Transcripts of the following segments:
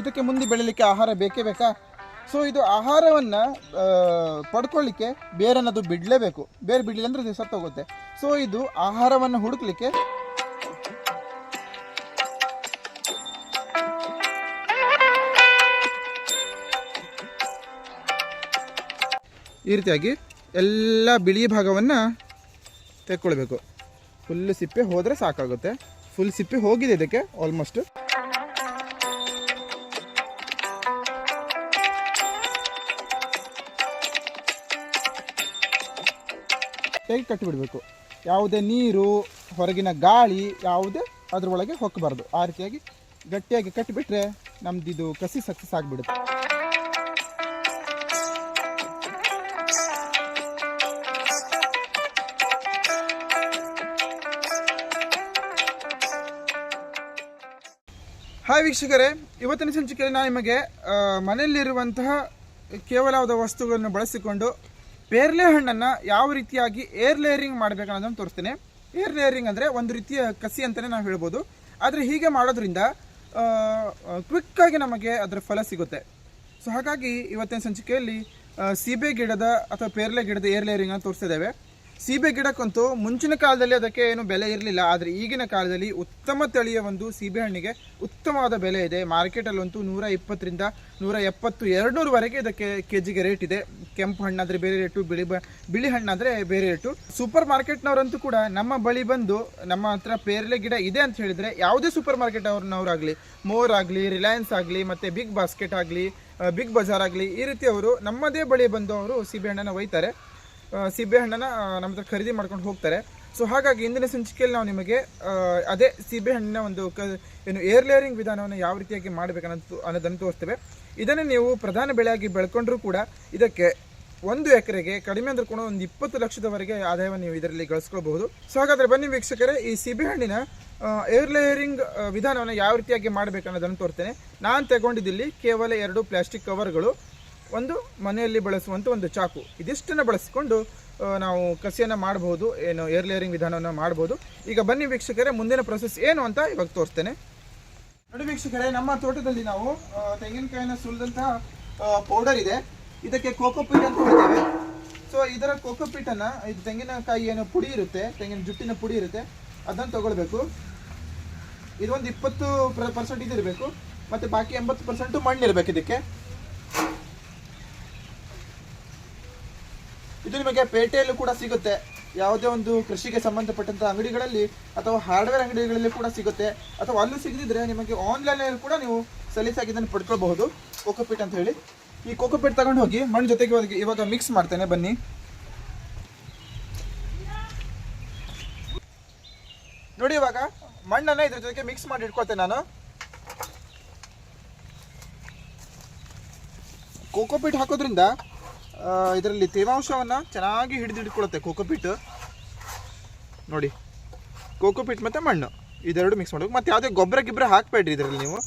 ಇದಕ್ಕೆ ಮುಂದೆ ಬೆಳೀಲಿಕ್ಕೆ ಆಹಾರ ಬೇಕೇ ಬೇಕಾ? ಸೊ ಇದು ಆಹಾರವನ್ನು ಪಡ್ಕೊಳ್ಳಿಕ್ಕೆ ಬೇರನ್ನದು ಬಿಡಲೇಬೇಕು. ಬೇರೆ ಬಿಡಲಿಲ್ಲ ಅಂದರೆ ದಿವಸ ಸತ್ತೋಗುತ್ತೆ ಸೊ ಇದು ಆಹಾರವನ್ನು ಹುಡುಕ್ಲಿಕ್ಕೆ ಈ ರೀತಿಯಾಗಿ ಎಲ್ಲ ಬಿಳಿ ಭಾಗವನ್ನು ತೆಕ್ಕೊಳ್ಬೇಕು. ಫುಲ್ ಸಿಪ್ಪೆ ಹೋದರೆ ಸಾಕಾಗುತ್ತೆ. ಫುಲ್ ಸಿಪ್ಪೆ ಹೋಗಿದೆ ಇದಕ್ಕೆ ಆಲ್ಮೋಸ್ಟ್ ಹೇಗೆ ಕಟ್ಟಿಬಿಡಬೇಕು. ಯಾವುದೇ ನೀರು, ಹೊರಗಿನ ಗಾಳಿ, ಯಾವುದೇ ಅದರೊಳಗೆ ಹೊಕ್ಕಬಾರ್ದು ಆ ರೀತಿಯಾಗಿ ಗಟ್ಟಿಯಾಗಿ ಕಟ್ಟಿಬಿಟ್ರೆ ನಮ್ದು ಇದು ಕಸಿ ಸಕ್ಸಸ್ ಆಗಿಬಿಡುತ್ತೆ. ಹಾಯ್ ವೀಕ್ಷಕರೇ, ಇವತ್ತಿನ ಸಂಚಿಕೆಯಲ್ಲಿ ನಾನು ನಿಮಗೆ ಮನೆಯಲ್ಲಿರುವಂತಹ ಕೇವಲವಾದ ವಸ್ತುಗಳನ್ನು ಬಳಸಿಕೊಂಡು ಪೇರ್ಲೆ ಹಣ್ಣನ್ನು ಯಾವ ರೀತಿಯಾಗಿ ಏರ್ ಲೇಯರಿಂಗ್ ಮಾಡಬೇಕನ್ನೋದನ್ನು ತೋರಿಸ್ತೇನೆ. ಏರ್ ಲೇಯರಿಂಗ್ ಅಂದರೆ ಒಂದು ರೀತಿಯ ಕಸಿ ಅಂತಲೇ ನಾವು ಹೇಳ್ಬೋದು. ಆದರೆ ಹೀಗೆ ಮಾಡೋದ್ರಿಂದ ಕ್ವಿಕ್ಕಾಗಿ ನಮಗೆ ಅದರ ಫಲ ಸಿಗುತ್ತೆ. ಸೊ ಹಾಗಾಗಿ ಇವತ್ತಿನ ಸಂಚಿಕೆಯಲ್ಲಿ ಸೀಬೆ ಗಿಡದ ಅಥವಾ ಪೇರ್ಲೆ ಗಿಡದ ಏರ್ ಲೇಯರಿಂಗನ್ನು ತೋರಿಸ್ತಿದ್ದೇವೆ ಸೀಬೆ ಗಿಡಕ್ಕಂತೂ ಮುಂಚಿನ ಕಾಲದಲ್ಲಿ ಅದಕ್ಕೆ ಏನು ಬೆಲೆ ಇರಲಿಲ್ಲ, ಆದರೆ ಈಗಿನ ಕಾಲದಲ್ಲಿ ಉತ್ತಮ ತಳಿಯ ಒಂದು ಸೀಬೆ ಹಣ್ಣಿಗೆ ಉತ್ತಮವಾದ ಬೆಲೆ ಇದೆ. ಮಾರ್ಕೆಟಲ್ಲಂತೂ ನೂರ ಇಪ್ಪತ್ತರಿಂದ ನೂರ ಎಪ್ಪತ್ತು ಎರಡುನೂರವರೆಗೆ ಇದಕ್ಕೆ ಕೆ ಜಿಗೆ ರೇಟ್ ಇದೆ. ಕೆಂಪು ಹಣ್ಣಾದರೆ ಬೇರೆ ರೇಟು ಬಿಳಿ ಬ, ಬಿಳಿ ಹಣ್ಣಾದರೆ ಬೇರೆ ರೇಟು ಸೂಪರ್ ಮಾರ್ಕೆಟ್ನವರಂತೂ ಕೂಡ ನಮ್ಮ ಬಳಿ ಬಂದು ನಮ್ಮ ಹತ್ರ ಪೇರಲೆ ಗಿಡ ಇದೆ ಅಂತ ಹೇಳಿದರೆ ಯಾವುದೇ ಸೂಪರ್ ಮಾರ್ಕೆಟ್ ಅವ್ರನ್ನವರಾಗಲಿ ಮೋರ್ ಆಗಲಿ, ರಿಲಯನ್ಸ್ ಆಗಲಿ, ಮತ್ತು ಬಿಗ್ ಬಾಸ್ಕೆಟ್ ಆಗಲಿ ಬಿಗ್ ಬಜಾರ್ ಆಗಲಿ, ಈ ರೀತಿ ಅವರು ನಮ್ಮದೇ ಬಳಿ ಬಂದು ಅವರು ಸೀಬೆಹಣ್ಣನ್ನು ಒಯ್ತಾರೆ. ಆ, ಸೀಬೆಹಣ್ಣನ್ನು ಆ, ನಮ್ಮ ಹತ್ರ ಖರೀದಿ ಮಾಡ್ಕೊಂಡು ಹೋಗ್ತಾರೆ. ಸೊ ಹಾಗಾಗಿ ಇಂದಿನ ಸಂಚಿಕೆಯಲ್ಲಿ ನಾವು ನಿಮಗೆ ಅದೇ ಅದೇ ಸೀಬೆಹಣ್ಣಿನ ಒಂದು ಕ ಏನು ಏರ್ ಲೇಯರಿಂಗ್ ವಿಧಾನವನ್ನು ಯಾವ ರೀತಿಯಾಗಿ ಮಾಡಬೇಕನ್ನೋದು ಅನ್ನೋದನ್ನು ತೋರಿಸ್ತೇವೆ. ಇದನ್ನು ನೀವು ಪ್ರಧಾನ ಬೆಳೆಯಾಗಿ ಬೆಳ್ಕೊಂಡ್ರೂ ಕೂಡ ಇದಕ್ಕೆ ಒಂದು ಎಕರೆಗೆ ಕಡಿಮೆ ಅಂದ್ರೆ ಕೂಡ ಒಂದು ಇಪ್ಪತ್ತು ಲಕ್ಷದವರೆಗೆ ಆದಾಯವನ್ನು ನೀವು ಇದರಲ್ಲಿ ಗಳಿಸ್ಕೊಳ್ಬಹುದು. ಸೊ ಹಾಗಾದ್ರೆ ಬನ್ನಿ ವೀಕ್ಷಕರೇ ಈ ಸೀಬೆಹಣ್ಣಿನ ಏರ್ ಲೇಯರಿಂಗ್ ವಿಧಾನವನ್ನು ಯಾವ ರೀತಿಯಾಗಿ ಮಾಡಬೇಕು ಅನ್ನೋದನ್ನು ತೋರ್ತೇನೆ ನಾನು ತಗೊಂಡಿದ್ದಿಲ್ಲಿ ಕೇವಲ ಎರಡು ಪ್ಲಾಸ್ಟಿಕ್ ಕವರ್ಗಳು ಒಂದು ಮನೆಯಲ್ಲಿ ಬಳಸುವಂಥ ಒಂದು ಚಾಕು. ಇದಿಷ್ಟನ್ನು ಬಳಸಿಕೊಂಡು ನಾವು ಕಸಿಯನ್ನು ಮಾಡಬಹುದು ಏನು ಏರ್ ಲೇಯರಿಂಗ್ ವಿಧಾನವನ್ನು ಮಾಡ್ಬೋದು. ಈಗ ಬನ್ನಿ ವೀಕ್ಷಕರೇ, ಮುಂದಿನ ಪ್ರೊಸೆಸ್ ಏನು ಅಂತ ಇವಾಗ ತೋರಿಸ್ತೇನೆ. ನೋಡಿ ವೀಕ್ಷಕರೇ, ನಮ್ಮ ತೋಟದಲ್ಲಿ ನಾವು ತೆಂಗಿನಕಾಯಿನ ಸುಲಿದಂತಹ ಪೌಡರ್ ಇದೆ. ಇದಕ್ಕೆ ಕೋಕೋಪೀಟ್ ಅಂತ ಹೇಳ್ತೇವೆ. ಸೊ ಇದರ ಕೋಕೋ ಇದು ತೆಂಗಿನಕಾಯಿ ಏನು ಪುಡಿ ಇರುತ್ತೆ, ತೆಂಗಿನ ಜುಟ್ಟಿನ ಪುಡಿ ಇರುತ್ತೆ, ಅದನ್ನು ತಗೊಳ್ಬೇಕು. ಇದೊಂದು ಇಪ್ಪತ್ತು ಪರ್ಸೆಂಟ್ ಇದಿರಬೇಕು ಮತ್ತೆ ಬಾಕಿ ಎಂಬತ್ತು ಪರ್ಸೆಂಟು ಮಣ್ಣು ಇರಬೇಕು ಇದಕ್ಕೆ. ಇದು ನಿಮಗೆ ಪೇಟೆಯಲ್ಲೂ ಕೂಡ ಸಿಗುತ್ತೆ. ಯಾವುದೇ ಒಂದು ಕೃಷಿಗೆ ಸಂಬಂಧಪಟ್ಟಂಥ ಅಂಗಡಿಗಳಲ್ಲಿ ಅಥವಾ ಹಾರ್ಡ್ವೇರ್ ಅಂಗಡಿಗಳಲ್ಲಿ ಕೂಡ ಸಿಗುತ್ತೆ. ಅಥವಾ ಅಲ್ಲೂ ಸಿಗದಿದ್ರೆ ನಿಮಗೆ ಆನ್ಲೈನಲ್ಲಿ ಕೂಡ ನೀವು ಸಲೀಸಾಗಿ ಇದನ್ನು ಪಡ್ಕೊಳ್ಬಹುದು. ಕೋಕೋಪೀಟ್ ಅಂತ ಹೇಳಿ. ಈ ಕೋಕೋಪೀಟ್ ತಗೊಂಡು ಹೋಗಿ ಮಣ್ಣು ಜೊತೆಗೆ ಇವಾಗ- ಮಿಕ್ಸ್ ಮಾಡ್ತೇನೆ, ಬನ್ನಿ. ನೋಡಿ ಇವಾಗ ಮಣ್ಣನ್ನ ಇದ್ರ ಜೊತೆಗೆ ಮಿಕ್ಸ್ ಮಾಡಿ ಇಟ್ಕೊಳ್ತೇನೆ ನಾನು. ಕೋಕೋಪೀಟ್ ಹಾಕೋದ್ರಿಂದ ಇದರಲ್ಲಿ ತೇವಾಂಶವನ್ನು ಚೆನ್ನಾಗಿ ಹಿಡಿದು ಕೋಕೋಪಿಟ್ ನೋಡಿ ಕೋಕೋಪೀಟ್ ಮತ್ತು ಮಣ್ಣು. ಇದೆರಡು ಮಿಕ್ಸ್ ಮಾಡಬೇಕು. ಮತ್ತು ಯಾವುದೇ ಗೊಬ್ಬರ ಗಿಬ್ಬರ ಹಾಕಬೇಡ್ರಿ ಇದರಲ್ಲಿ ನೀವು.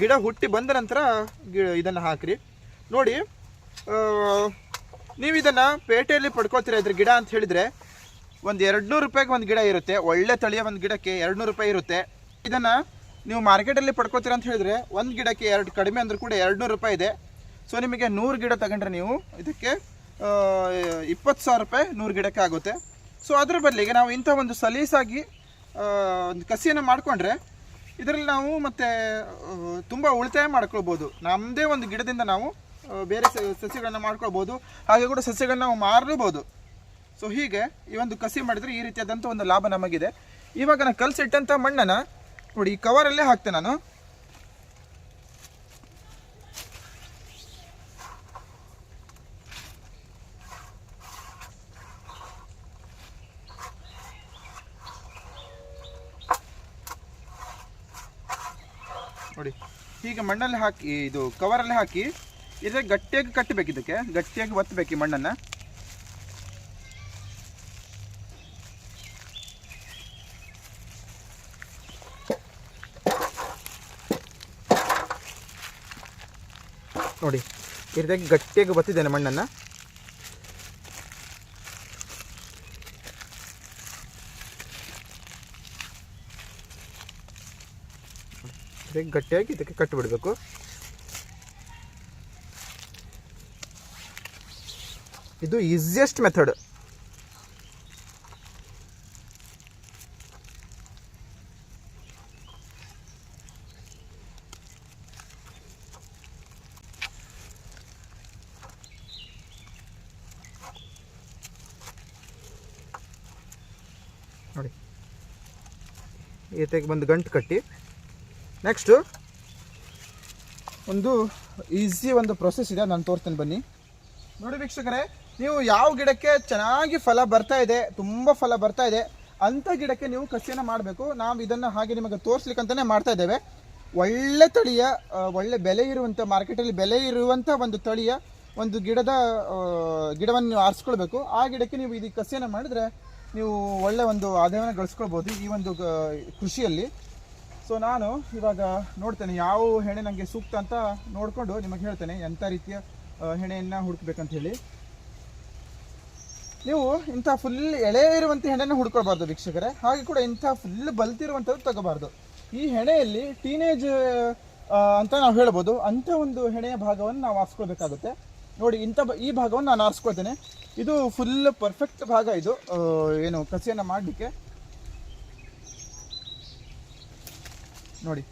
ಗಿಡ ಹುಟ್ಟಿ ಬಂದ ನಂತರ ಗಿ, ಇದನ್ನು ಹಾಕಿರಿ. ನೋಡಿ ನೀವು ಇದನ್ನು ಪೇಟೆಯಲ್ಲಿ ಪಡ್ಕೊಳ್ತೀರ ಇದ್ರ ಗಿಡ ಅಂತ ಹೇಳಿದರೆ, ಒಂದು ಎರಡು ನೂರು ರೂಪಾಯಿಗೆ ಒಂದು ಗಿಡ ಇರುತ್ತೆ. ಒಳ್ಳೆ ತಳಿಯ ಒಂದು ಗಿಡಕ್ಕೆ ಎರಡು ನೂರು ರೂಪಾಯಿ ಇರುತ್ತೆ. ಇದನ್ನು ನೀವು ಮಾರ್ಕೆಟಲ್ಲಿ ಪಡ್ಕೋತೀರ ಅಂತ ಹೇಳಿದ್ರೆ, ಒಂದು ಗಿಡಕ್ಕೆ ಎರಡು, ಕಡಿಮೆ ಅಂದರೂ ಕೂಡ ಎರಡು ನೂರು ರೂಪಾಯಿ ಇದೆ. ಸೊ ನಿಮಗೆ ನೂರು ಗಿಡ ತಗೊಂಡ್ರೆ ನೀವು ಇದಕ್ಕೆ ಇಪ್ಪತ್ತು ಸಾವಿರ ರೂಪಾಯಿ ನೂರು ಗಿಡಕ್ಕೆ ಆಗುತ್ತೆ. ಸೊ ಅದ್ರ ಬದಲಿಗೆ ನಾವು ಇಂಥ ಒಂದು ಸಲೀಸಾಗಿ ಒಂದು ಕಸಿಯನ್ನು ಮಾಡಿಕೊಂಡ್ರೆ ಇದರಲ್ಲಿ ನಾವು ಮತ್ತೆ ತುಂಬ ಉಳಿತಾಯ ಮಾಡ್ಕೊಳ್ಬೋದು. ನಮ್ಮದೇ ಒಂದು ಗಿಡದಿಂದ ನಾವು ಬೇರೆ ಸಸಿಗಳನ್ನು ಮಾಡ್ಕೊಳ್ಬೋದು. ಹಾಗೆ ಕೂಡ ಸಸಿಗಳನ್ನ ನಾವು ಮಾರಲೂಬೋದು. ಸೊ ಹೀಗೆ ಈ ಒಂದು ಕಸಿ ಮಾಡಿದರೆ ಈ ರೀತಿಯಾದಂಥ ಒಂದು ಲಾಭ ನಮಗಿದೆ. ಇವಾಗ ನಾನು ಕಲಸಿಟ್ಟಂಥ ಮಣ್ಣನ್ನು ನೋಡಿ, ಈ ಕವರಲ್ಲೇ ಹಾಕ್ತೆ ನಾನು. ನೋಡಿ, ಹೀಗೆ ಮಣ್ಣಲ್ಲಿ ಹಾಕಿ, ಇದು ಕವರಲ್ಲಿ ಹಾಕಿ, ಇದ್ರೆ ಗಟ್ಟಿಯಾಗಿ ಕಟ್ಟಬೇಕು ಇದಕ್ಕೆ. ಗಟ್ಟಿಯಾಗಿ ಒತ್ತಬೇಕು ಈ ಮಣ್ಣನ್ನು. ನೋಡಿ ರೀತಿಯಾಗಿ ಗಟ್ಟಿಯಾಗಿ ಬತ್ತಿದ್ದೇನೆ ಮಣ್ಣನ್ನು. ಇದಕ್ಕೆ ಗಟ್ಟಿಯಾಗಿ ಇದಕ್ಕೆ ಕಟ್ಟಿಬಿಡಬೇಕು ಇದು ಈಸಿಯೆಸ್ಟ್ ಮೆಥಡ್ ನೋಡಿ. ಈತೆಗೆ ಬಂದು ಗಂಟು ಕಟ್ಟಿ. ನೆಕ್ಸ್ಟು ಒಂದು ಈಸಿ ಒಂದು ಪ್ರೊಸೆಸ್ ಇದೆ. ನಾನು ತೋರಿಸ್ತೇನೆ ಬನ್ನಿ. ನೋಡಿ ವೀಕ್ಷಕರೇ, ನೀವು ಯಾವ ಗಿಡಕ್ಕೆ ಚೆನ್ನಾಗಿ ಫಲ ಬರ್ತಾ ಇದೆ, ತುಂಬ ಫಲ ಬರ್ತಾ ಇದೆ ಅಂಥ ಗಿಡಕ್ಕೆ ನೀವು ಕಸಿಯನ್ನು ಮಾಡಬೇಕು. ನಾವು ಇದನ್ನು ಹಾಗೆ ನಿಮಗೆ ತೋರಿಸ್ಲಿಕ್ಕಂತಲೇ ಮಾಡ್ತಾ ಇದ್ದೇವೆ. ಒಳ್ಳೆ ತಳಿಯ ಒಳ್ಳೆ ಬೆಲೆ ಇರುವಂಥ ಮಾರ್ಕೆಟಲ್ಲಿ ಬೆಲೆ ಇರುವಂಥ ಒಂದು ತಳಿಯ, ಒಂದು ಗಿಡದ ಗಿಡವನ್ನು ನೀವು ಆರಿಸ್ಕೊಳ್ಬೇಕು. ಆ ಗಿಡಕ್ಕೆ ನೀವು ಇದಕ್ಕೆ ಕಸಿಯನ್ನು ಮಾಡಿದರೆ ನೀವು ಒಳ್ಳೆ ಒಂದು ಆದಾಯವನ್ನು ಗಳಿಸ್ಕೊಳ್ಬೋದು ಈ ಒಂದು ಕೃಷಿಯಲ್ಲಿ. ಸೊ ನಾನು ಇವಾಗ ನೋಡ್ತೇನೆ ಯಾವ ಹೆಣೆ ನನಗೆ ಸೂಕ್ತ ಅಂತ ನೋಡಿಕೊಂಡು ನಿಮಗೆ ಹೇಳ್ತೇನೆ ಎಂಥ ರೀತಿಯ ಹೆಣೆಯನ್ನು ಹುಡುಕ್ಬೇಕಂತ ಹೇಳಿ. ನೀವು ಇಂಥ ಫುಲ್ ಎಳೆ ಇರುವಂಥ ಹೆಣೆನ ಹುಡ್ಕೊಳ್ಬಾರ್ದು ವೀಕ್ಷಕರೇ. ಹಾಗೆ ಕೂಡ ಇಂಥ ಫುಲ್ ಬಲ್ತಿರುವಂಥದ್ದು ತಗೋಬಾರ್ದು. ಈ ಹೆಣೆಯಲ್ಲಿ ಟೀನೇಜ್ ಅಂತ ನಾವು ಹೇಳ್ಬೋದು. ಅಂಥ ಒಂದು ಹೆಣೆಯ ಭಾಗವನ್ನು ನಾವು ಆರಿಸ್ಕೊಳ್ಬೇಕಾಗುತ್ತೆ. ನೋಡಿ, ಇಂಥ ಈ ಭಾಗವನ್ನು ನಾನು ಆರಿಸ್ಕೊಳ್ತೇನೆ. ಇದು ಫುಲ್ ಪರ್ಫೆಕ್ಟ್ ಭಾಗ ಇದು. ಏನು ಕಸಿಯನ್ನು ಮಾಡಲಿಕ್ಕೆ. ನೋಡಿ.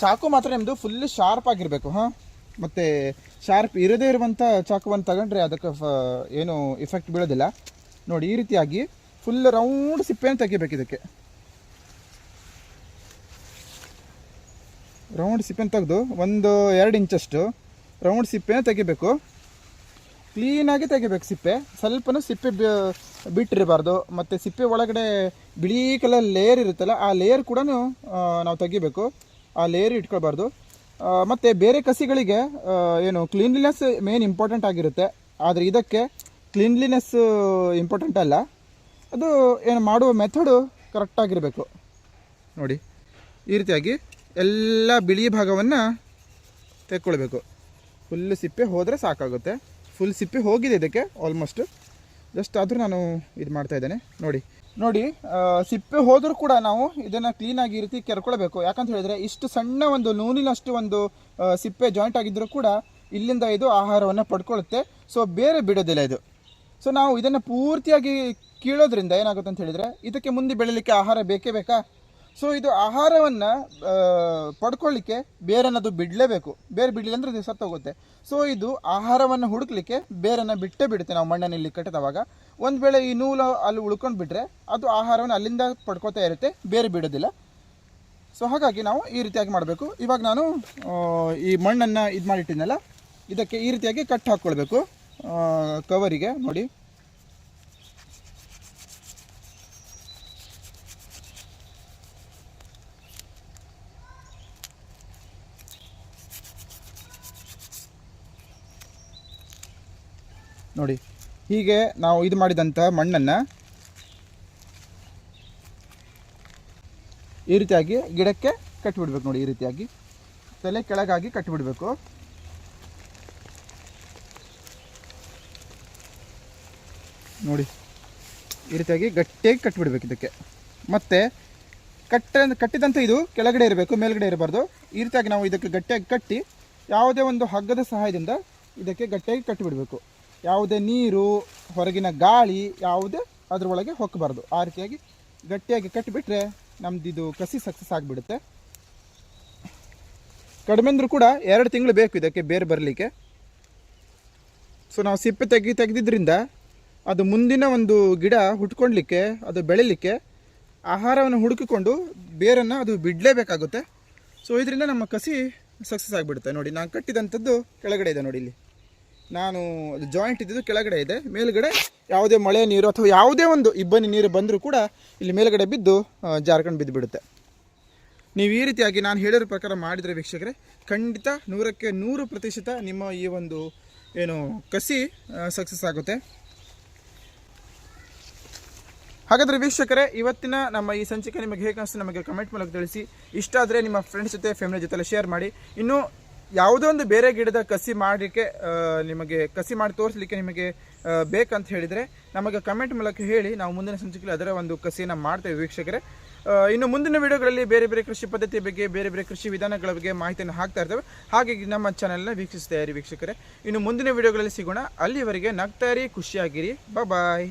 ಚಾಕು ಮಾತ್ರ ನಿಮ್ಮದು ಫುಲ್ ಶಾರ್ಪ್ ಆಗಿರಬೇಕು, ಹಾಂ? ಮತ್ತು ಶಾರ್ಪ್ ಇರದೇ ಇರುವಂಥ ಚಾಕುವನ್ನು ತಗೊಂಡ್ರೆ ಅದಕ್ಕೆ ಏನು ಇಫೆಕ್ಟ್ ಬೀಳೋದಿಲ್ಲ. ನೋಡಿ, ಈ ರೀತಿಯಾಗಿ ಫುಲ್ ರೌಂಡ್ ಸಿಪ್ಪೆಯನ್ನು ತೆಗಿಬೇಕು ಇದಕ್ಕೆ. ರೌಂಡ್ ಸಿಪ್ಪೆನ ತೆಗೆದು ಒಂದು ಎರಡು ಇಂಚಷ್ಟು ರೌಂಡ್ ಸಿಪ್ಪೆನ ತೆಗಿಬೇಕು. ಕ್ಲೀನಾಗಿ ತೆಗಿಬೇಕು ಸಿಪ್ಪೆ. ಸ್ವಲ್ಪನೂ ಸಿಪ್ಪೆ ಬಿಟ್ಟಿರಬಾರ್ದು. ಮತ್ತು ಸಿಪ್ಪೆ ಒಳಗಡೆ ಬಿಳಿ ಕಲರ್ ಲೇಯರ್ ಇರುತ್ತಲ್ಲ, ಆ ಲೇಯರ್ ಕೂಡ ನಾವು ತೆಗಿಬೇಕು. ಆ ಲೇಯರ್ ಇಟ್ಕೊಳ್ಬಾರ್ದು. ಮತ್ತು ಬೇರೆ ಕಸಿಗಳಿಗೆ ಏನು ಕ್ಲೀನ್ಲಿನೆಸ್ ಮೇನ್ ಇಂಪಾರ್ಟೆಂಟ್ ಆಗಿರುತ್ತೆ. ಆದರೆ ಇದಕ್ಕೆ ಕ್ಲೀನ್ಲಿನೆಸ್ ಇಂಪಾರ್ಟೆಂಟ್ ಅಲ್ಲ. ಅದು ಏನು ಮಾಡುವ ಮೆಥಡು ಕರೆಕ್ಟಾಗಿರಬೇಕು ನೋಡಿ, ಈ ರೀತಿಯಾಗಿ ಎಲ್ಲ ಬಿಳಿ ಭಾಗವನ್ನು ತೆಕ್ಕೊಳ್ಬೇಕು. ಫುಲ್ಲು ಸಿಪ್ಪೆ ಹೋದರೆ ಸಾಕಾಗುತ್ತೆ. ಫುಲ್ ಸಿಪ್ಪೆ ಹೋಗಿದೆ ಇದಕ್ಕೆ ಆಲ್ಮೋಸ್ಟ್ ಜಸ್ಟ್ ಆದರೂ ನಾನು ಇದು ಮಾಡ್ತಾ ಇದ್ದೇನೆ. ನೋಡಿ. ನೋಡಿ ಸಿಪ್ಪೆ ಹೋದರೂ ಕೂಡ ನಾವು ಇದನ್ನು ಕ್ಲೀನಾಗಿ ಈ ರೀತಿ ಕೆರ್ಕೊಳ್ಬೇಕು. ಯಾಕಂತ ಹೇಳಿದ್ರೆ, ಇಷ್ಟು ಸಣ್ಣ ಒಂದು ನೂನಿನಷ್ಟು ಒಂದು ಸಿಪ್ಪೆ ಜಾಯಿಂಟ್ ಆಗಿದ್ದರೂ ಕೂಡ ಇಲ್ಲಿಂದ ಇದು ಆಹಾರವನ್ನು ಪಡ್ಕೊಳ್ಳುತ್ತೆ ಸೊ ಬೇರೆ ಬಿಡೋದಿಲ್ಲ ಇದು. ಸೊ ನಾವು ಇದನ್ನು ಪೂರ್ತಿಯಾಗಿ ಕೀಳೋದ್ರಿಂದ ಏನಾಗುತ್ತೆ ಅಂತ ಹೇಳಿದರೆ, ಇದಕ್ಕೆ ಮುಂದೆ ಬೆಳೀಲಿಕ್ಕೆ ಆಹಾರ ಬೇಕೇ ಬೇಕಾ? ಸೊ ಇದು ಆಹಾರವನ್ನು ಪಡ್ಕೊಳ್ಳಿಕ್ಕೆ ಬೇರನ್ನದು ಬಿಡಲೇಬೇಕು. ಬೇರೆ ಬಿಡಲಿಲ್ಲ ಅಂದರೆ ಅದು ಸತ್ತೋಗುತ್ತೆ. ಸೊ ಇದು ಆಹಾರವನ್ನು ಹುಡುಕ್ಲಿಕ್ಕೆ ಬೇರನ್ನು ಬಿಟ್ಟೇ ಬಿಡುತ್ತೆ ನಾವು ಮಣ್ಣನ್ನು ಇಲ್ಲಿ ಕಟ್ಟಿದವಾಗ. ಒಂದು ವೇಳೆ ಈ ನೂಲು ಅಲ್ಲಿ ಉಳ್ಕೊಂಡು ಬಿಟ್ಟರೆ ಅದು ಆಹಾರವನ್ನು ಅಲ್ಲಿಂದ ಪಡ್ಕೋತಾ ಇರುತ್ತೆ, ಬೇರೆ ಬಿಡೋದಿಲ್ಲ. ಸೊ ಹಾಗಾಗಿ ನಾವು ಈ ರೀತಿಯಾಗಿ ಮಾಡಬೇಕು. ಇವಾಗ ನಾನು ಈ ಮಣ್ಣನ್ನು ಇದು ಮಾಡಿಟ್ಟಿದ್ನಲ್ಲ ಇದಕ್ಕೆ ಈ ರೀತಿಯಾಗಿ ಕಟ್ ಹಾಕ್ಕೊಳ್ಬೇಕು. ಕವರಿಗೆ ನೋಡಿ. ನೋಡಿ. ಹೀಗೆ ನಾವು ಇದು ಮಾಡಿದಂಥ ಮಣ್ಣನ್ನು ಈ ರೀತಿಯಾಗಿ ಗಿಡಕ್ಕೆ ಕಟ್ಟಿಬಿಡ್ಬೇಕು ನೋಡಿ, ಈ ರೀತಿಯಾಗಿ. ತಲೆ ಕೆಳಗಾಗಿ ಕಟ್ಟಿಬಿಡಬೇಕು ನೋಡಿ, ಈ ರೀತಿಯಾಗಿ ಗಟ್ಟಿಯಾಗಿ ಕಟ್ಟಿಬಿಡ್ಬೇಕು ಇದಕ್ಕೆ. ಮತ್ತು ಕಟ್ಟ ಕಟ್ಟಿದಂಥ ಇದು ಕೆಳಗಡೆ ಇರಬೇಕು, ಮೇಲ್ಗಡೆ ಇರಬಾರ್ದು. ಈ ರೀತಿಯಾಗಿ ನಾವು ಇದಕ್ಕೆ ಗಟ್ಟಿಯಾಗಿ ಕಟ್ಟಿ ಯಾವುದೇ ಒಂದು ಹಗ್ಗದ ಸಹಾಯದಿಂದ ಇದಕ್ಕೆ ಗಟ್ಟಿಯಾಗಿ ಕಟ್ಟಿಬಿಡಬೇಕು ಯಾವುದೇ ನೀರು, ಹೊರಗಿನ ಗಾಳಿ ಯಾವುದೇ ಅದರೊಳಗೆ ಹೊಕ್ಕಬಾರ್ದು ಆ ರೀತಿಯಾಗಿ ಗಟ್ಟಿಯಾಗಿ ಕಟ್ಟಿಬಿಟ್ರೆ ನಮ್ದು ಇದು ಕಸಿ ಸಕ್ಸಸ್ ಆಗಿಬಿಡುತ್ತೆ. ಕಡಿಮೆ ಅಂದರೂ ಕೂಡ ಎರಡು ತಿಂಗಳು ಬೇಕು ಇದಕ್ಕೆ ಬೇರೆ ಬರಲಿಕ್ಕೆ. ಸೊ ನಾವು ಸಿಪ್ಪೆ ತೆಗಿ ತೆಗೆದಿದ್ದರಿಂದ ಅದು ಮುಂದಿನ ಒಂದು ಗಿಡ ಹುಟ್ಕೊಳ್ಲಿಕ್ಕೆ, ಅದು ಬೆಳಿಲಿಕ್ಕೆ ಆಹಾರವನ್ನು ಹುಡುಕಿಕೊಂಡು ಬೇರನ್ನು ಅದು ಬಿಡಲೇಬೇಕಾಗುತ್ತೆ. ಸೊ ಇದರಿಂದ ನಮ್ಮ ಕಸಿ ಸಕ್ಸಸ್ ಆಗಿಬಿಡುತ್ತೆ. ನೋಡಿ, ನಾನು ಕಟ್ಟಿದಂಥದ್ದು ಕೆಳಗಡೆ ಇದೆ ನೋಡಿ ಇಲ್ಲಿ. ನಾನು ಅದು ಜಾಯಿಂಟ್ ಇದ್ದಿದ್ದು ಕೆಳಗಡೆ ಇದೆ. ಮೇಲ್ಗಡೆ ಯಾವುದೇ ಮಳೆ ನೀರು ಅಥವಾ ಯಾವುದೇ ಒಂದು ಇಬ್ಬನಿ ನೀರು ಬಂದರೂ ಕೂಡ ಇಲ್ಲಿ ಮೇಲ್ಗಡೆ ಬಿದ್ದು ಜಾರ್ಖಂಡ್ ಜಾರ್ಕೊಂಡು ಬಿದ್ದು ಬಿಡುತ್ತೆ ನೀವು ಈ ರೀತಿಯಾಗಿ ನಾನು ಹೇಳಿರೋ ಪ್ರಕಾರ ಮಾಡಿದರೆ ವೀಕ್ಷಕರೇ, ಖಂಡಿತ ನೂರಕ್ಕೆ ನೂರು ಪ್ರತಿಶತ ನಿಮ್ಮ ಈ ಒಂದು ಏನು ಕಸಿ ಸಕ್ಸಸ್ ಆಗುತ್ತೆ. ಹಾಗಾದರೆ ವೀಕ್ಷಕರೇ, ಇವತ್ತಿನ ನಮ್ಮ ಈ ಸಂಚಿಕೆ ನಿಮಗೆ ಹೇಗೆ ಅನಿಸ್ತು ನಮಗೆ ಕಮೆಂಟ್ ಮೂಲಕ ತಿಳಿಸಿ. ಇಷ್ಟ ಆದರೆ ನಿಮ್ಮ ಫ್ರೆಂಡ್ಸ್ ಜೊತೆ ಫ್ಯಾಮಿಲಿ ಜೊತೆಲ್ಲ ಶೇರ್ ಮಾಡಿ. ಇನ್ನು ಯಾವುದೋ ಒಂದು ಬೇರೆ ಗಿಡದ ಕಸಿ ಮಾಡಲಿಕ್ಕೆ ನಿಮಗೆ ಕಸಿ ಮಾಡಿ ತೋರಿಸಲಿಕ್ಕೆ ನಿಮಗೆ ಬೇಕಂತ ಹೇಳಿದರೆ ನಮಗೆ ಕಮೆಂಟ್ ಮೂಲಕ ಹೇಳಿ, ನಾವು ಮುಂದಿನ ಸಂಚಿಕೆಯಲ್ಲಿ ಅದರ ಒಂದು ಕಸಿಯನ್ನು ಮಾಡ್ತೇವೆ ವೀಕ್ಷಕರೇ. ಇನ್ನು ಮುಂದಿನ ವಿಡಿಯೋಗಳಲ್ಲಿ ಬೇರೆ ಬೇರೆ ಕೃಷಿ ಪದ್ಧತಿ ಬಗ್ಗೆ, ಬೇರೆ ಬೇರೆ ಕೃಷಿ ವಿಧಾನಗಳ ಬಗ್ಗೆ ಮಾಹಿತಿಯನ್ನು ಹಾಕ್ತಾ ಇರ್ತೇವೆ. ಹಾಗಾಗಿ ನಮ್ಮ ಚಾನೆಲ್ನ ವೀಕ್ಷಿಸ್ತಾ ಇರಿ ವೀಕ್ಷಕರೇ. ಇನ್ನು ಮುಂದಿನ ವಿಡಿಯೋಗಳಲ್ಲಿ ಸಿಗೋಣ. ಅಲ್ಲಿವರೆಗೆ ನಗ್ತಾ ಇರಿ, ಖುಷಿಯಾಗಿರಿ. ಬಾಯ್